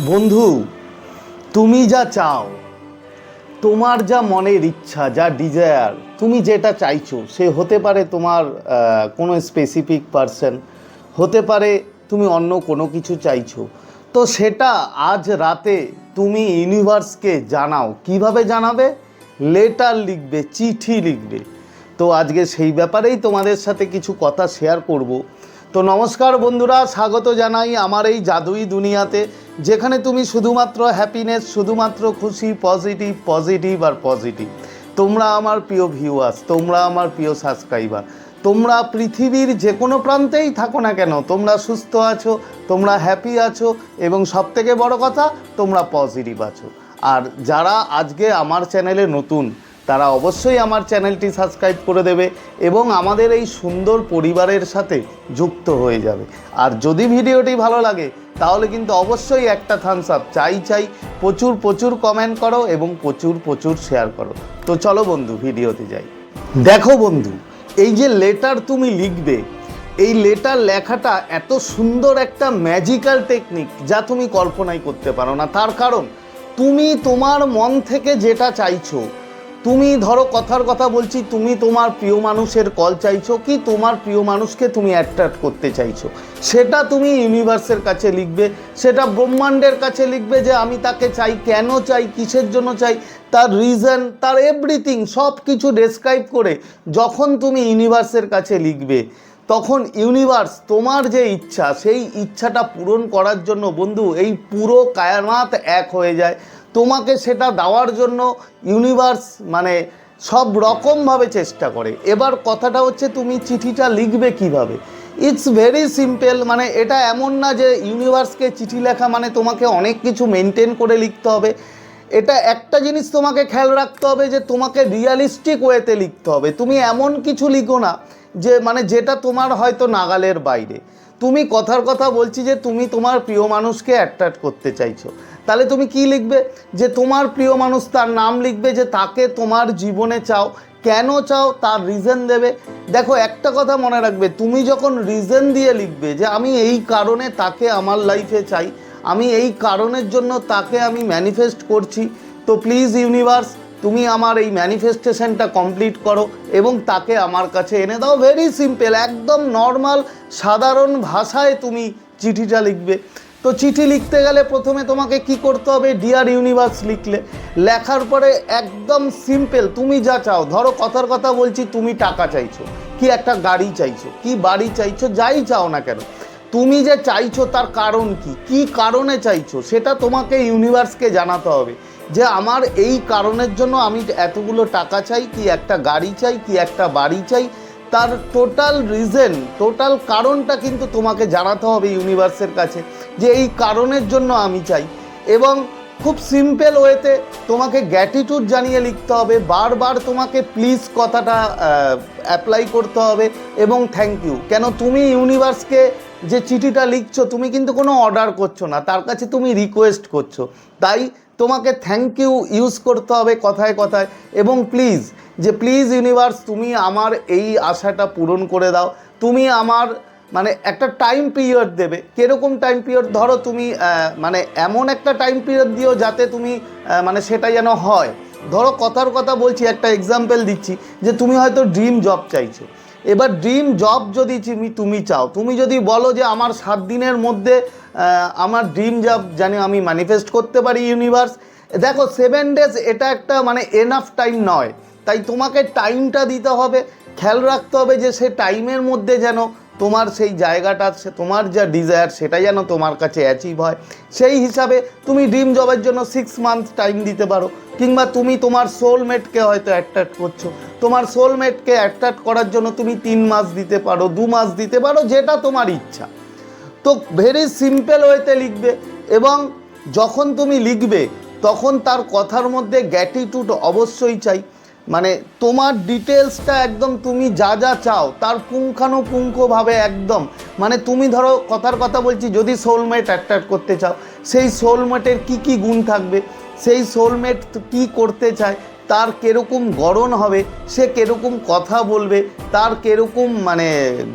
বন্ধু, তুমি যা চাও, তোমার যা মনের ইচ্ছা, যা ডিজায়ার তুমি যেটা চাইছো, সে হতে পারে তোমার কোনো স্পেসিফিক পারসন হতে পারে তুমি অন্য কোনো কিছু চাইছো। তো সেটা আজ রাতে তুমি ইউনিভার্সকে জানাও। কীভাবে জানাবে? লেটার লিখবে, চিঠি লিখবে। তো আজকে সেই ব্যাপারেই তোমাদের সাথে কিছু কথা শেয়ার করব। তো নমস্কার বন্ধুরা, স্বাগত জানাই আমার এই জাদুই দুনিয়াতে। যেখানে তুমি শুধুমাত্র হ্যাপিনেস শুধুমাত্র খুশি পজিটিভ পজিটিভ আর পজিটিভ তোমরা আমার প্রিয় ভিউয়ার্স তোমরা আমার প্রিয় সাবস্ক্রাইবার তোমরা পৃথিবীর যে কোনো প্রান্তেই থাকো না কেন, তোমরা সুস্থ আছো, তোমরা হ্যাপি আছো এবং সবথেকে বড় কথা, তোমরা পজিটিভ আছো। আর যারা আজকে আমার চ্যানেলে নতুন, তারা অবশ্যই আমার চ্যানেলটি সাবস্ক্রাইব করে দেবে এবং আমাদের এই সুন্দর পরিবারের সাথে যুক্ত হয়ে যাবে। আর যদি ভিডিওটি ভালো লাগে তাহলে কিন্তু অবশ্যই একটা থামস আপ চাই চাই, প্রচুর প্রচুর কমেন্ট করো এবং প্রচুর প্রচুর শেয়ার করো। তো চলো বন্ধু, ভিডিওতে যাই। দেখো বন্ধু, এই যে লেটার তুমি লিখবে, এই লেটার লেখাটা এত সুন্দর একটা ম্যাজিক্যাল টেকনিক যা তুমি কল্পনাই করতে পারো না। তার কারণ, তুমি তোমার মন থেকে যেটা চাইছো তুমি ধরো কথার কথা বলছি, তুমি তোমার প্রিয় মানুষের কল চাইছো, কি তোমার প্রিয় মানুষকে তুমি অ্যাট্রাক্ট করতে চাইছো? সেটা তুমি ইউনিভার্সের কাছে লিখবে, সেটা ব্রহ্মাণ্ডের কাছে লিখবে যে আমি তাকে চাই, কেন চাই, কিসের জন্য চাই, তার রিজন তার এভরিথিং সব কিছু ডেসক্রাইব করে যখন তুমি ইউনিভার্সের কাছে লিখবে, তখন ইউনিভার্স তোমার যে ইচ্ছা, সেই ইচ্ছাটা পূরণ করার জন্য বন্ধু, এই পুরো কায়নাত এক হয়ে যায়। তোমাকে সেটা দেওয়ার জন্য ইউনিভার্স মানে সব রকমভাবে চেষ্টা করে। এবার কথাটা হচ্ছে তুমি চিঠিটা লিখবে কীভাবে? ইটস ভেরি সিম্পল মানে এটা এমন না যে ইউনিভার্সকে চিঠি লেখা মানে তোমাকে অনেক কিছু মেনটেন করে লিখতে হবে। এটা একটা জিনিস তোমাকে খেয়াল রাখতে হবে যে তোমাকে রিয়ালিস্টিক ওয়েতে লিখতে হবে। তুমি এমন কিছু লিখো না যে মানে যেটা তোমার হয়তো নাগালের বাইরে। তুমি কথার কথা বলছি যে তুমি তোমার প্রিয় মানুষকে অ্যাট্রাক্ট করতে চাইছো। তাহলে তুমি কি লিখবে? যে তোমার প্রিয় মানুষ তার নাম লিখবে যে তাকে তোমার জীবনে চাও। কেন চাও? তার রিজন দেবে। দেখো, একটা কথা মনে রাখবে, তুমি যখন রিজন দিয়ে লিখবে যে আমি এই কারণে তাকে আমার লাইফে চাই, আমি এই কারণের জন্য তাকে আমি ম্যানিফেস্ট করছি, তো প্লিজ ইউনিভার্স তুমি আমার এই ম্যানিফেস্টেশনটা কমপ্লিট করো এবং তাকে আমার কাছে এনে দাও। ভেরি সিম্পল একদম নর্মাল সাধারণ ভাষায় তুমি চিঠিটা লিখবে। তো চিঠি লিখতে গেলে প্রথমে তোমাকে কি করতে হবে? ডিয়ার ইউনিভার্স লিখলে। লেখার পরে একদম সিম্পল তুমি যা চাও। ধরো কথার কথা বলছি, তুমি টাকা চাইছো। কি একটা গাড়ি চাইছো? কি বাড়ি চাইছো? যাই চাও না কেন। তুমি যে চাইছো তার কারণ কি? কি কারণে চাইছো? সেটা তোমাকে ইউনিভার্সকে জানাতে হবে। যে আমার এই কারণের জন্য আমি এতগুলো টাকা চাই, কি একটা গাড়ি চাই, কি একটা বাড়ি চাই, তার টোটাল রিজন টোটাল কারণটা কিন্তু তোমাকে জানাতে হবে ইউনিভার্সের কাছে যে এই কারণের জন্য আমি চাই। এবং খুব সিম্পল ওয়েতে তোমাকে গ্র্যাটিটিউড জানিয়ে লিখতে হবে, বারবার তোমাকে প্লিজ কথাটা অ্যাপ্লাই করতে হবে এবং থ্যাংক ইউ কেন তুমি ইউনিভার্সকে যে চিঠিটা লিখছো, তুমি কিন্তু কোনো অর্ডার করছ না, তার কাছে তুমি রিকোয়েস্ট করছ। তাই তোমাকে থ্যাংক ইউ ইউজ করতে হবে কথায় কথায়। এবং প্লিজ যে প্লিজ ইউনিভার্স তুমি আমার এই আশাটা পূরণ করে দাও। তুমি আমার মানে একটা টাইম পিরিয়ড দেবে। কীরকম টাইম পিরিয়ড ধরো তুমি মানে এমন একটা টাইম পিরিয়ড দিও যাতে তুমি মানে সেটা যেন হয়। ধরো কথার কথা বলছি, একটা এক্সাম্পল দিচ্ছি, যে তুমি হয়তো ড্রিম জব চাইছো। এবার ড্রিম জব যদি তুমি তুমি চাও, তুমি যদি বলো যে আমার সাত দিনের মধ্যে আমার ড্রিম জব জানি আমি ম্যানিফেস্ট করতে পারি ইউনিভার্স দেখো সেভেন ডেজ এটা একটা মানে এনাফ টাইম নয়। তাই তোমাকে টাইমটা দিতে হবে, খেয়াল রাখতে হবে যে সে টাইমের মধ্যে যেন তোমার সেই জায়গাটা, সে তোমার যা ডিজায়ার সেটা যেন তোমার কাছে অ্যাচিভ হয়। সেই হিসাবে তুমি ড্রিম জবের জন্য সিক্স মান্থ টাইম দিতে পারো, কিংবা তুমি তোমার সোলমেটকে হয়তো অ্যাট্রাক্ট করছ। তোমার সোলমেটকে অ্যাট্রাক্ট করার জন্য তুমি তিন মাস দিতে পারো, দু মাস দিতে পারো, যেটা তোমার ইচ্ছা। তো ভেরি সিম্পল ওয়েতে লিখবে এবং যখন তুমি লিখবে, তখন তার কথার মধ্যে গ্যাটিটিউড অবশ্যই চাই। মানে তোমার ডিটেলসটা একদম তুমি যা যা চাও, তার পুঙ্খানুপুঙ্খভাবে একদম। মানে তুমি ধরো কথার কথা বলছি, যদি সোলমেট অ্যাট্রাক্ট করতে চাও, সেই সোলমেটের কি কি গুণ থাকবে, সেই সোলমেট কি করতে চায় তার কীরকম গড়ন হবে, সে কীরকম কথা বলবে, তার কীরকম মানে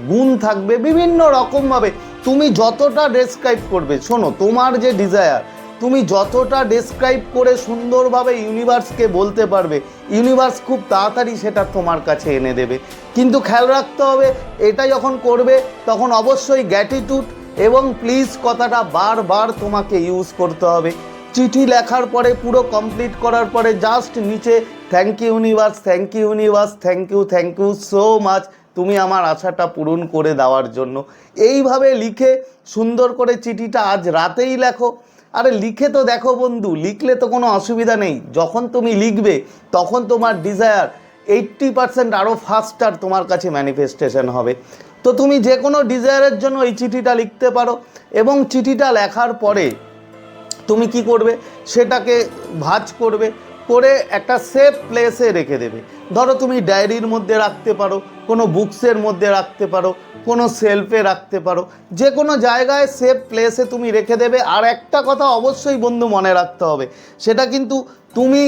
গুণ থাকবে, বিভিন্ন রকমভাবে। তুমি যতটা ডেসক্রাইব করবে, শোনো, তোমার যে ডিজায়ার তুমি যতটা ডেসক্রাইব করে সুন্দরভাবে ইউনিভার্সকে বলতে পারবে ইউনিভার্স খুব তাড়াতাড়ি সেটা তোমার কাছে এনে দেবে। কিন্তু খেয়াল রাখতে হবে, এটা যখন করবে, তখন অবশ্যই গ্যাটিটিউড এবং প্লিজ কথাটা বারবার তোমাকে ইউজ করতে হবে। চিঠি লেখার পরে, পুরো কমপ্লিট করার পরে জাস্ট নিচে thank you universe thank you universe thank you thank you so much তুমি আমার আশাটা পূরণ করে দেওয়ার জন্য। এইভাবে লিখে সুন্দর করে চিঠিটা আজ রাতেই লেখো। আরে লিখে তো দেখো বন্ধু, লিখলে তো কোনো অসুবিধা নেই। যখন তুমি লিখবে, তখন তোমার ডিজায়ার এইট্টি পার্সেন্ট আরও ফাস্টার তোমার কাছে ম্যানিফেস্টেশন হবে। তো তুমি যে কোনো ডিজায়ারের জন্য এই চিঠিটা লিখতে পারো এবং চিঠিটা লেখার পরে তুমি কি করবে? সেটাকে ভাঁজ করবে, করে একটা সেফ প্লেসে রেখে দেবে। ধরো তুমি ডায়েরির মধ্যে রাখতে পারো, কোনো বুকসের মধ্যে রাখতে পারো, কোনো সেলফে রাখতে পারো যে কোনো জায়গায় সেফ প্লেসে তুমি রেখে দেবে। আর একটা কথা অবশ্যই বন্ধু মনে রাখতে হবে, সেটা কিন্তু তুমি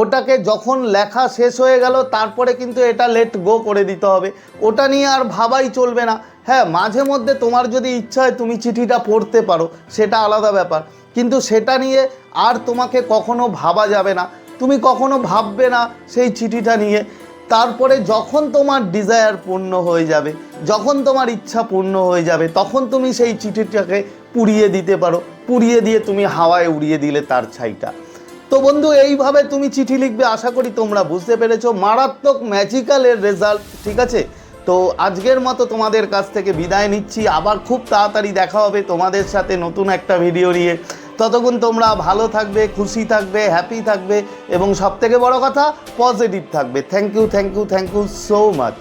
ওটাকে যখন লেখা শেষ হয়ে গেল, তারপরে কিন্তু এটা লেট গো করে দিতে হবে। ওটা নিয়ে আর ভাবাই চলবে না। হ্যাঁ মাঝে মধ্যে তোমার যদি ইচ্ছা হয় তুমি চিঠিটা পড়তে পারো, সেটা আলাদা ব্যাপার। কিন্তু সেটা নিয়ে আর তোমাকে কখনো ভাবা যাবে না। তুমি কখনো ভাববে না সেই চিঠিটা নিয়ে। তারপরে যখন তোমার ডিজায়ার পূর্ণ হয়ে যাবে, যখন তোমার ইচ্ছা পূর্ণ হয়ে যাবে, তখন তুমি সেই চিঠিটাকে পুড়িয়ে দিতে পারো। পুড়িয়ে দিয়ে তুমি হাওয়ায় উড়িয়ে দিলে তার ছাইটা। তো বন্ধু, এইভাবে তুমি চিঠি লিখবে, আশা করি তোমরা বুঝতে পেরেছ। মারাত্মক ম্যাজিক্যালের রেজাল্ট ঠিক আছে? তো আজকের মতো তোমাদের কাছ থেকে বিদায় নিচ্ছি। আবার খুব তাড়াতাড়ি দেখা হবে তোমাদের সাথে নতুন একটা ভিডিও নিয়ে। ততক্ষণ তোমরা ভালো থাকবে, খুশি থাকবে হ্যাপি থাকবে এবং সবথেকে বড় কথা পজিটিভ থাকবে। Thank you thank you thank you so much